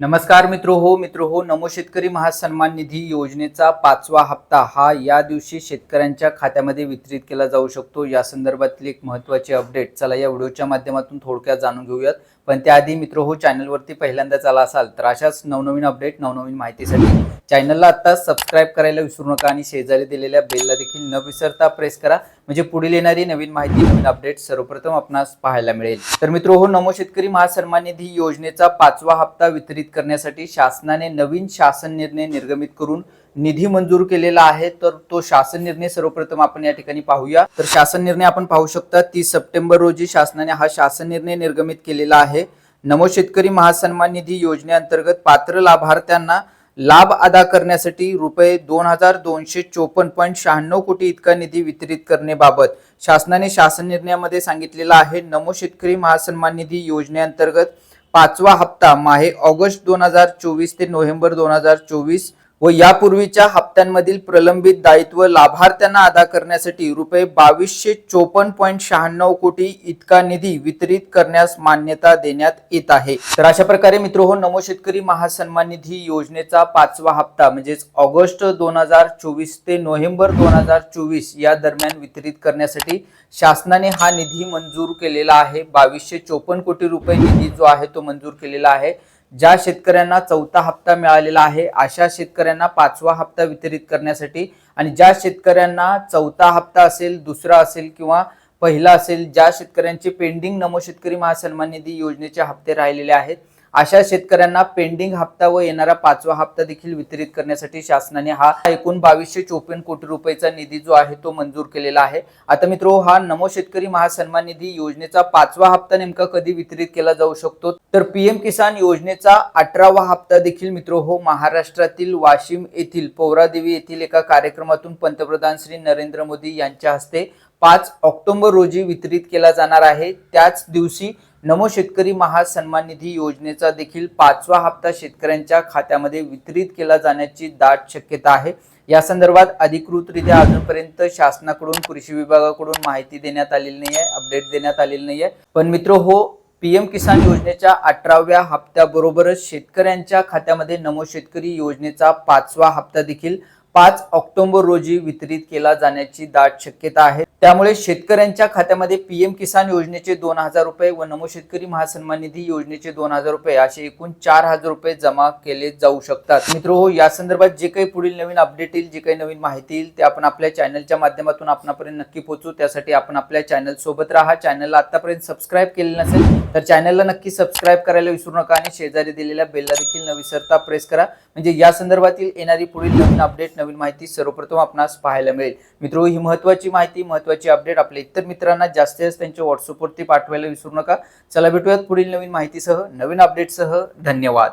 नमस्कार मित्र हो मित्र हो नमो शेतकरी महासन्मान निधी योजनेचा पाचवा हप्ता हा या दिवशी शेतकऱ्यांच्या खात्यामध्ये वितरित केला जाऊ शकतो. या संदर्भातील एक महत्त्वाची अपडेट चला या व्हिडिओच्या माध्यमातून थोडक्यात जाणून घेऊयात. पण त्याआधी मित्र हो चॅनलवरती पहिल्यांदाच आला असाल तर अशाच नवनवीन अपडेट नवनवीन माहितीसाठी चॅनलला आत्ता सबस्क्राईब करायला विसरू नका आणि शेजारी दिलेल्या बेलला देखील न विसरता प्रेस करा. म्हणजे पुढील येणारी नवीन माहिती नवीन अपडेट सर्वप्रथम आपणास पाहायला मिळेल. तर मित्र हो नमो शेतकरी महासन्मान निधी योजनेचा पाचवा हप्ता वितरित करण्यासाठी शासनाने नवीन शासन निर्णय निर्गमित करून निधी मंजूर केलेला आहे. तर तो शासन निर्णय सर्वप्रथम आपण या ठिकाणी पाहूया. तर शासन निर्णय आपण पाहू शकता तीस सप्टेंबर रोजी शासनाने हा शासन निर्णय निर्गमित केलेला आहे. नमो शेतकरी महासन्मान निधी योजनेअंतर्गत पात्र लाभार्थ्यांना लाभ अदा करण्यासाठी रुपये दोन हजार दोनशे चोपन्न पॉईंट शहाण्णव कोटी इतका निधी वितरित करण्याबाबत शासनाने शासन निर्णयामध्ये सांगितलेला आहे. नमो शेतकरी महासन्मान निधी योजनेअंतर्गत पाचवा हप्ता माहे ऑगस्ट दोन हजार चोवीस ते नोव्हेंबर दोन हजार चोवीस व यापूर्वीच्या हप्त्यांमधील प्रलंबित दायित्व लाभार्थ्यांना अदा करण्यासाठी रुपये बावीसशे चोपन्न पॉईंट शहाण्णव कोटी इतका निधी वितरित करण्यास मान्यता देण्यात येत आहे. तर अशा प्रकारे मित्र हो नमो शेतकरी महासन्मान निधी योजनेचा पाचवा हप्ता म्हणजेच ऑगस्ट दोन हजार चोवीस ते नोव्हेंबर दोन हजार चोवीस या दरम्यान वितरित करण्यासाठी शासनाने हा निधी मंजूर केलेला आहे. बावीसशे चोपन्न कोटी रुपये निधी जो आहे तो मंजूर केलेला आहे. ज्या शेतकऱ्यांना चौथा हप्ता मिळालेला आहे अशा शेतकऱ्यांना पाचवा हप्ता वितरित करण्यासाठी आणि ज्या शेतकऱ्यांना चौथा हप्ता असेल दुसरा असेल किंवा पहिला असेल ज्या शेतकऱ्यांचे पेंडिंग नमो शेतकरी महासन्मान निधी योजनेचे हप्ते राहिलेले आहेत अशा शेतकऱ्यांना पेंडिंग हप्ता व येणारा पाचवा हप्ता देखील वितरित करण्यासाठी शासनाने हा एकूण बावीसशे चोपन्न कोटी रुपयाचा निधी जो आहे तो मंजूर केलेला आहे. आता मित्र हा नमो शेतकरी महासन्मान निधी योजनेचा पाचवा हप्ता नेमका कधी वितरित केला जाऊ शकतो? तर पीएम किसान योजनेचा अठरावा हप्ता देखील मित्र हो महाराष्ट्रातील वाशिम येथील पौरादेवी येथील एका कार्यक्रमातून पंतप्रधान श्री नरेंद्र मोदी यांच्या हस्ते पाच ऑक्टोबर रोजी वितरित केला जाणार आहे. त्याच दिवशी नमो शेतकरी महासन्मान निधी योजनेचा देखील पाचवा हप्ता शेतकऱ्यांच्या खात्यामध्ये वितरित केला जाण्याची दाट शक्यता आहे. या संदर्भात अधिकृतरित्या अजूनपर्यंत शासनाकडून कृषी विभागाकडून माहिती देण्यात आलेली नाही आहे अपडेट देण्यात आलेली नाही आहे पण मित्र हो पीएम किसान योजनेच्या अठराव्या हप्त्याबरोबरच शेतकऱ्यांच्या खात्यामध्ये नमो शेतकरी योजनेचा पाचवा हप्ता देखील पाच ऑक्टोबर रोजी वितरित केला जाण्याची दाट शक्यता आहे. त्यामुळे शेतकऱ्यांच्या खात्यामध्ये पीएम किसान योजनेचे दोन हजार रुपये व नमो शेतकरी महासन्मान निधी योजनेचे दोन हजार रुपये असे एकूण चार हजार रुपये जमा केले जाऊ शकतात. मित्र हो या संदर्भात जे काही पुढील नवीन अपडेट येईल जे काही नवीन माहिती येईल ते आपण आपल्या चॅनलच्या माध्यमातून आपणापर्यंत नक्की पोहोचू. त्यासाठी आपण आपल्या चॅनल सोबत राहा. चॅनलला आतापर्यंत सबस्क्राईब केले नसेल तर चॅनलला नक्की सबस्क्राईब करायला विसरू नका आणि शेजारी दिलेल्या बेलला देखील न विसरता प्रेस करा. म्हणजे या संदर्भातील येणारी पुढील नवीन अपडेट नवीन माहिती सर्वप्रथम आपणास पाहायला मिळेल. मित्र ही महत्वाची माहिती महत्वाची अपडेट आपल्या इतर मित्रांना जास्तीत जास्त त्यांच्या व्हॉट्सअपवरती पाठवायला विसरू नका. चला भेटूयात पुढील नवीन माहितीसह नवीन अपडेटसह धन्यवाद.